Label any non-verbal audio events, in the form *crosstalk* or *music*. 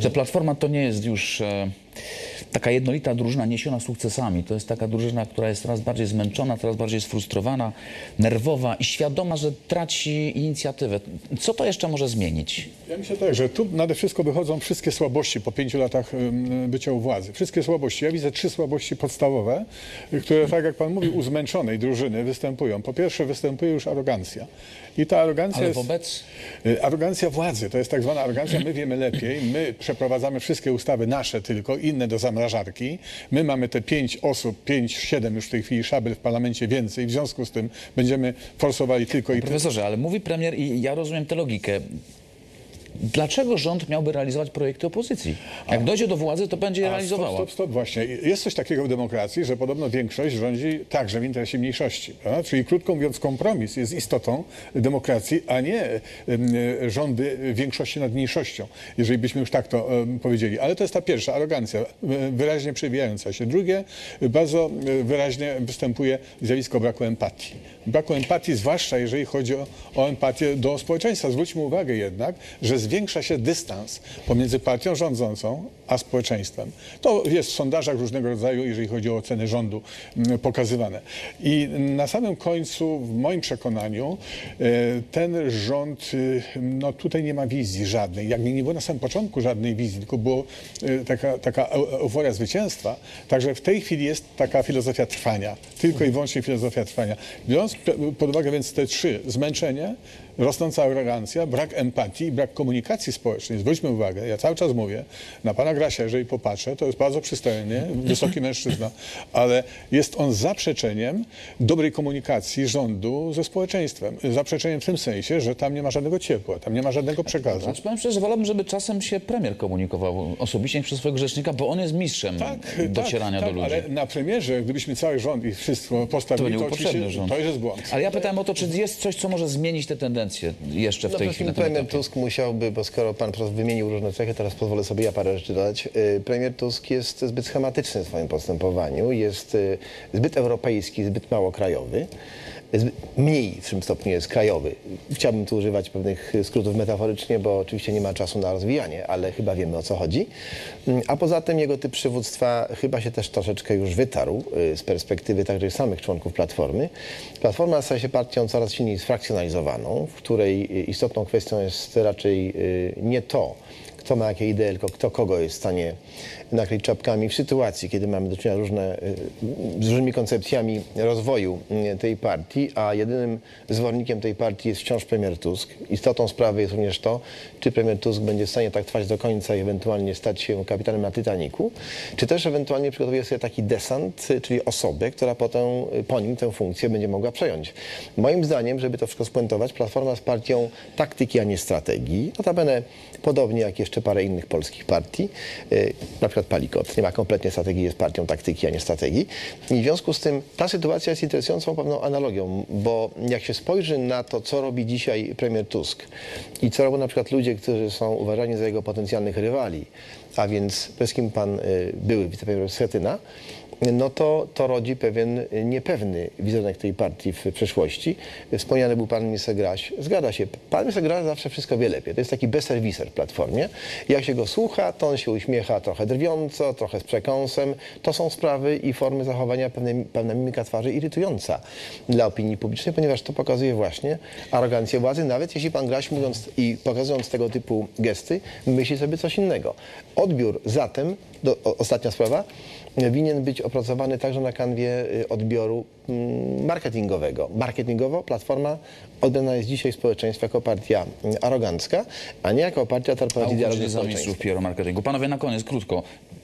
Że Platforma to nie jest już e, taka jednolita drużyna niesiona sukcesami. To jest taka drużyna, która jest coraz bardziej zmęczona, coraz bardziej sfrustrowana, nerwowa i świadoma, że traci inicjatywę. Co to jeszcze może zmienić? Ja myślę tak, że tu nade wszystko wychodzą wszystkie słabości po pięciu latach bycia u władzy. Wszystkie słabości. Ja widzę trzy słabości podstawowe, które, tak jak pan mówił, u zmęczonej drużyny występują. Po pierwsze występuje już arogancja. I ta arogancja Ale jest... wobec Y, Arogancja władzy, to jest tak zwana arogancja, my wiemy lepiej, my przeprowadzamy wszystkie ustawy nasze tylko, inne do zamrażarki. My mamy te pięć osób, pięć, siedem już w tej chwili szabel w parlamencie więcej, w związku z tym będziemy forsowali tylko i. Profesorze, ale mówi premier i ja rozumiem tę logikę. Dlaczego rząd miałby realizować projekty opozycji? Jak dojdzie do władzy, to będzie je A, realizowała. Stop, stop, stop, właśnie. Jest coś takiego w demokracji, że podobno większość rządzi także w interesie mniejszości. Prawda? Czyli krótko mówiąc, kompromis jest istotą demokracji, a nie rządy większości nad mniejszością, jeżeli byśmy już tak to powiedzieli. Ale to jest ta pierwsza, arogancja, e, wyraźnie przewijająca się. Drugie, bardzo e, wyraźnie występuje zjawisko braku empatii. Braku empatii, zwłaszcza jeżeli chodzi o, o empatię do społeczeństwa. Zwróćmy uwagę jednak, że zwiększa się dystans pomiędzy partią rządzącą a społeczeństwem. To jest w sondażach różnego rodzaju, jeżeli chodzi o oceny rządu, m, pokazywane. I na samym końcu, w moim przekonaniu, e, ten rząd, y, no tutaj nie ma wizji żadnej. Jak nie było na samym początku żadnej wizji, tylko było e, taka, taka eu- euforia zwycięstwa, także w tej chwili jest taka filozofia trwania, tylko i wyłącznie filozofia trwania. Biorąc pod uwagę więc te trzy, zmęczenie, rosnąca arogancja, brak empatii i brak komunikacji społecznej. Zwróćmy uwagę, ja cały czas mówię, na pana Grasia, jeżeli popatrzę, to jest bardzo przystojny, wysoki *laughs* mężczyzna, ale jest on zaprzeczeniem dobrej komunikacji rządu ze społeczeństwem. Zaprzeczeniem w tym sensie, że tam nie ma żadnego ciepła, tam nie ma żadnego przekazu. Znaczy, powiem szczerze, że wolałbym, żeby czasem się premier komunikował osobiście przez swojego rzecznika, bo on jest mistrzem docierania tak, do ludzi. Ale na premierze, gdybyśmy cały rząd i wszystko To postawili, to, był oczywiście rząd. to jest błąd. Ale ja pytałem o to, czy jest coś, co może zmienić te tendencje jeszcze w No tej przede chwili premier. Tusk musiałby, bo skoro pan profesor wymienił różne cechy, teraz pozwolę sobie ja parę rzeczy dodać. Y, Premier Tusk jest zbyt schematyczny w swoim postępowaniu, jest y, zbyt europejski, zbyt mało krajowy. Mniej w tym stopniu jest krajowy. Chciałbym tu używać pewnych skrótów metaforycznie, bo oczywiście nie ma czasu na rozwijanie, ale chyba wiemy o co chodzi. A poza tym jego typ przywództwa chyba się też troszeczkę już wytarł y, z perspektywy także samych członków Platformy. Platforma staje się partią coraz silniej sfrakcjonalizowaną, w której y, istotną kwestią jest raczej y, nie to, kto ma jakie tylko kto kogo jest w stanie nakryć czapkami w sytuacji, kiedy mamy do czynienia różne, y, z różnymi koncepcjami rozwoju y, tej partii, a jedynym zwornikiem tej partii jest wciąż premier Tusk. Istotą sprawy jest również to, czy premier Tusk będzie w stanie tak trwać do końca i ewentualnie stać się kapitanem na Titaniku, czy też ewentualnie przygotuje sobie taki desant, y, czyli osobę, która potem po nim tę funkcję będzie mogła przejąć. Moim zdaniem, żeby to wszystko spuentować, Platforma jest partią taktyki, a nie strategii. Notabene podobnie jak jeszcze parę innych polskich partii, y, na przykład Palikot nie ma kompletnie strategii, jest partią taktyki, a nie strategii. I w związku z tym ta sytuacja jest interesującą pewną analogią, bo jak się spojrzy na to, co robi dzisiaj premier Tusk i co robią na przykład ludzie, którzy są uważani za jego potencjalnych rywali, a więc przede wszystkim pan y, były wicepremier Schetyna, no to, to rodzi pewien niepewny wizerunek tej partii w przeszłości. Wspomniany był pan minister Graś. Zgadza się, pan minister Graś zawsze wszystko wie lepiej. To jest taki bezserwiser w Platformie. Jak się go słucha, to on się uśmiecha trochę drwiąco, trochę z przekąsem. To są sprawy i formy zachowania, pewne, pewna mimika twarzy irytująca dla opinii publicznej, ponieważ to pokazuje właśnie arogancję władzy, nawet jeśli pan Graś mówiąc i pokazując tego typu gesty, myśli sobie coś innego. Odbiór zatem, do, ostatnia sprawa, winien być opracowany także na kanwie y, odbioru mm, marketingowego. Marketingowo Platforma odbierana jest dzisiaj w społeczeństwie jako partia mm, arogancka, a nie jako partia, która prowadzi dialog ze społeczeństwem. ministrów marketingu. Panowie, na koniec, krótko.